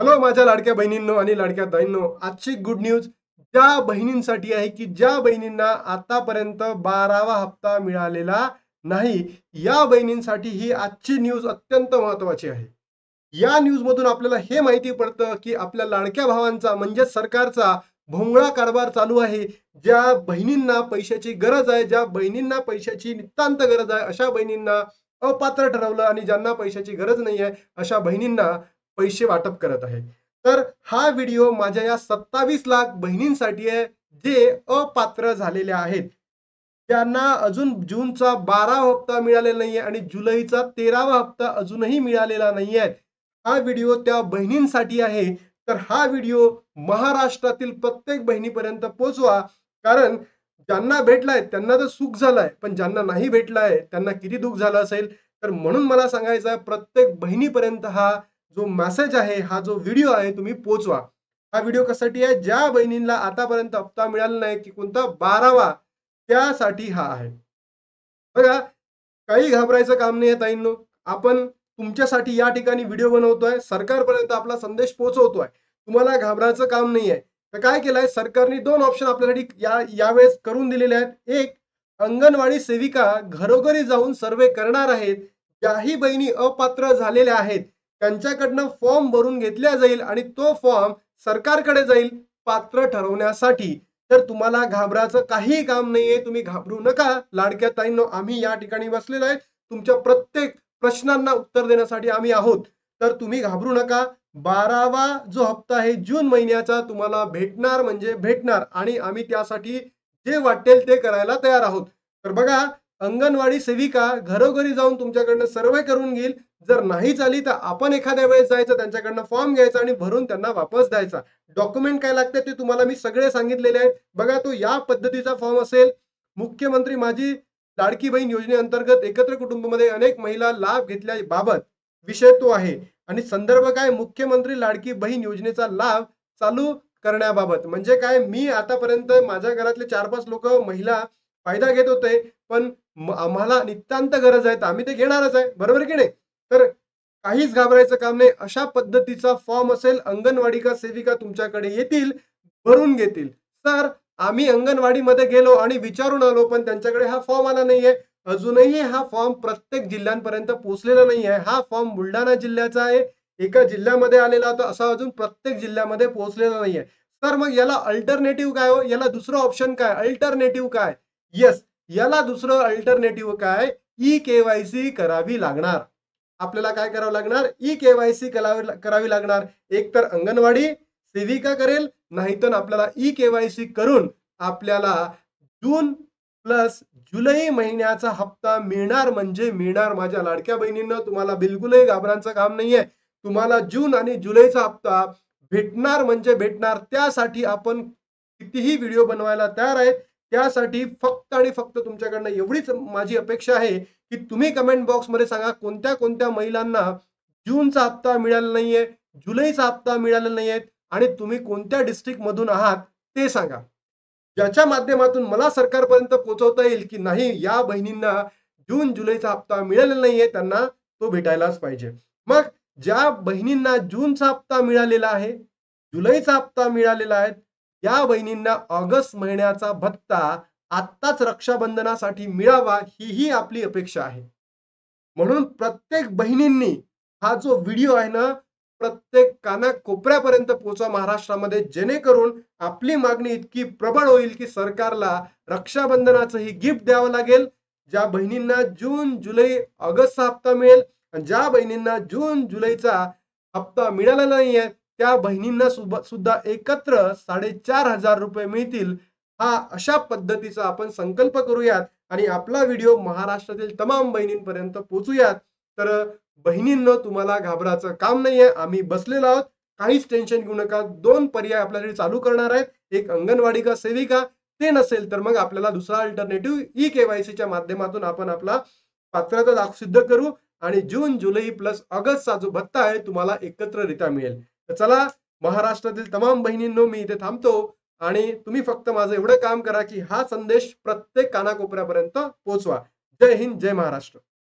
Hello माझ्या लाडक्या बहिणींनो आणि लाडक्या ताईंनो आजची गुड न्यूज ज्या बहिणींसाठी आहे की ज्या बहिणींना आतापर्यंत बारावा हप्ता मिळालेला नाही या बहिणींसाठी ही आजची न्यूज अत्यंत महत्वाची आहे. या न्यूज मधून आपल्याला हे माहिती पडतं की आपल्या लाडक्या भावांचा म्हणजे सरकारचा भोंगळा कारभार चालू आहे. ज्या बहिणींना पैशाची गरज आहे ज्या बहिणींना पैशाची नितांत गरज आहे अशा बहिणींना अपात्र ठरवलं आणि ज्यांना पैशाची गरज नाही आहे अशा बहिणींना पैसे वाटप करत आहे. तर हा व्हिडिओ माझ्या या सत्तावीस लाख बहिणींसाठी आहे जे अपात्र झालेले आहेत. त्यांना अजून जूनचा बारा हप्ता मिळालेला नाहीये आणि जुलैचा तेरावा हप्ता अजूनही मिळालेला नाहीये. हा व्हिडिओ त्या बहिणींसाठी आहे. तर हा व्हिडिओ महाराष्ट्रातील प्रत्येक बहिणीपर्यंत पोहोचवा. कारण ज्यांना भेटलाय त्यांना तर सुख झालंय. पण ज्यांना नाही भेटलाय त्यांना किती दुःख झालं असेल? तर म्हणून मला सांगायचं आहे प्रत्येक बहिणीपर्यंत हा जो मेसेज आहे हा जो व्हिडिओ आहे तुम्ही पोचवा. हा व्हिडिओ कशासाठी आहे? ज्या बहिणींना आतापर्यंत हप्ता मिळाला नाही की कोणता बारावा त्यासाठी हा आहे. बघा काही घाबरायचं काम नाही आहे ताईंनो. आपण तुमच्यासाठी या ठिकाणी व्हिडिओ बनवतोय सरकारपर्यंत आपला संदेश पोहोचवतोय तुम्हाला घाबरायचं काम नाही आहे. तर काय केलंय? सरकारने दोन ऑप्शन आपल्यासाठी या यावेळेस करून दिलेले आहेत. एक अंगणवाडी सेविका घरोघरी जाऊन सर्वे करणार आहेत. ज्याही बहिणी अपात्र झालेल्या आहेत त्यांच्याकडनं फॉर्म भरून घेतल्या जाईल आणि तो फॉर्म सरकारकडे जाईल पात्र ठरवण्यासाठी. तर तुम्हाला घाबराचं काहीही काम नाहीये तुम्ही घाबरू नका. लाडक्या ताईंनो आम्ही या ठिकाणी बसलेलो आहे. तुमच्या प्रत्येक प्रश्नांना उत्तर देण्यासाठी आम्ही आहोत. तर तुम्ही घाबरू नका. बारावा जो हप्ता आहे जून महिन्याचा तुम्हाला भेटणार म्हणजे भेटणार. आणि आम्ही त्यासाठी जे वाटेल ते करायला तयार आहोत. तर बघा अंगणवाडी सेविका घरोघरी जाऊन तुमच्याकडनं सर्वे करून घेईल. जर नाही झाली तर आपण एखाद्या वेळेस जायचं त्यांच्याकडनं फॉर्म घ्यायचा आणि भरून त्यांना वापस द्यायचा. डॉक्युमेंट काय लागते ते तुम्हाला मी सगळे सांगितलेले आहेत. बघा तो या पद्धतीचा फॉर्म असेल. मुख्यमंत्री माझी लाडकी बहीण योजनेअंतर्गत एकत्र कुटुंबामध्ये अनेक महिला लाभ घेतल्याबाबत विषय तो आहे. आणि संदर्भ काय? मुख्यमंत्री लाडकी बहीण योजनेचा लाभ चालू करण्याबाबत. म्हणजे काय? मी आतापर्यंत माझ्या घरातले चार पाच लोक महिला फायदा घेत होते. पण आम्हाला नितांत गरज आहे तर आम्ही ते घेणारच आहे. बरोबर की नाही? तर काहीच घाबरायचं काम नाही. अशा पद्धतीचा फॉर्म असेल अंगणवाडी का सेविका तुमच्याकडे येतील भरून घेतील. सर आम्ही अंगणवाडीमध्ये गेलो आणि विचारून आलो पण त्यांच्याकडे हा फॉर्म आला नाहीये. अजूनही हा फॉर्म प्रत्येक जिल्ह्यांपर्यंत पोहोचलेला नाही आहे हा फॉर्म बुलढाणा जिल्ह्याचा आहे. एका जिल्ह्यामध्ये आलेला होता असा अजून प्रत्येक जिल्ह्यामध्ये पोहोचलेला नाहीये. तर मग याला अल्टरनेटिव्ह काय हो? याला दुसरं ऑप्शन काय? अल्टरनेटिव्ह काय? येस याला दुसरं अल्टरनेटिव्ह काय? ई केवायसी करावी लागणार. आपल्याला काय करावं लागणार? ई केवायसी करावी लागणार. एक तर अंगणवाडी सेविका करेल नाहीतर आपल्याला ई केवायसी करून आपल्याला जून प्लस जुलै महिन्याचा हप्ता मिळणार म्हणजे मिळणार. माझ्या लाडक्या बहिणींना तुम्हाला बिलकुलही घाबरांचं काम नाहीये. तुम्हाला जून आणि जुलैचा हप्ता भेटणार म्हणजे भेटणार. त्यासाठी आपण कितीही व्हिडिओ बनवायला तयार आहेत त्यासाठी फक्त आणि फक्त तुमच्याकडनं एवढीच माझी अपेक्षा आहे की तुम्ही कमेंट बॉक्समध्ये सांगा कोणत्या कोणत्या महिलांना जूनचा हप्ता मिळाला नाहीये जुलैचा हप्ता मिळाला नाहीये आणि तुम्ही कोणत्या डिस्ट्रिक्ट मधून आहात ते सांगा. ज्याच्या माध्यमातून मला सरकारपर्यंत पोहोचवता येईल की नाही या बहिणींना जून जुलैचा हप्ता मिळालेला नाहीये त्यांना तो भेटायलाच पाहिजे. मग ज्या बहिणींना जूनचा हप्ता मिळालेला आहे जुलैचा हप्ता मिळालेला आहे या बहिणींना ऑगस्ट महिन्याचा भत्ता आत्ताच रक्षाबंधनासाठी मिळावा हीही आपली अपेक्षा आहे. म्हणून प्रत्येक बहिणींनी हा जो व्हिडिओ आहे ना प्रत्येक काना कोपऱ्यापर्यंत पोहोचवा महाराष्ट्रामध्ये जेणेकरून आपली मागणी इतकी प्रबळ होईल की सरकारला रक्षाबंधनाचं ही गिफ्ट द्यावं लागेल. ज्या बहिणींना जून जुलै ऑगस्टचा हप्ता मिळेल आणि ज्या बहिणींना जून जुलैचा हप्ता मिळाला नाहीये त्या बहिणींना सुद्धा एकत्र साडेचार हजार रुपये मिळतील हा अशा पद्धतीचा आपण संकल्प करूयात आणि आपला व्हिडिओ महाराष्ट्रातील तमाम बहिणींपर्यंत पोचूयात तर बहिणींनो तुम्हाला घाबरायचं काम नाहीये. आम्ही बसलेलो आहोत. काहीच टेन्शन घेऊ नका. दोन पर्याय आपल्यासाठी चालू करणार आहेत. एक अंगणवाडी का सेविका? ते नसेल तर मग आपल्याला दुसरा अल्टरनेटिव्ह ई केवायसीच्या माध्यमातून आपण आपला पात्रता दाख सिद्ध करू. आणि जून जुलै प्लस ऑगस्टचा जो भत्ता आहे तुम्हाला एकत्ररित्या मिळेल. तर चला महाराष्ट्रातील तमाम बहिणींनो मी इथे थांबतो आणि तुम्ही फक्त माझं एवढं काम करा की हा संदेश प्रत्येक कानाकोपऱ्यापर्यंत पोहोचवा जय हिंद जय महाराष्ट्र.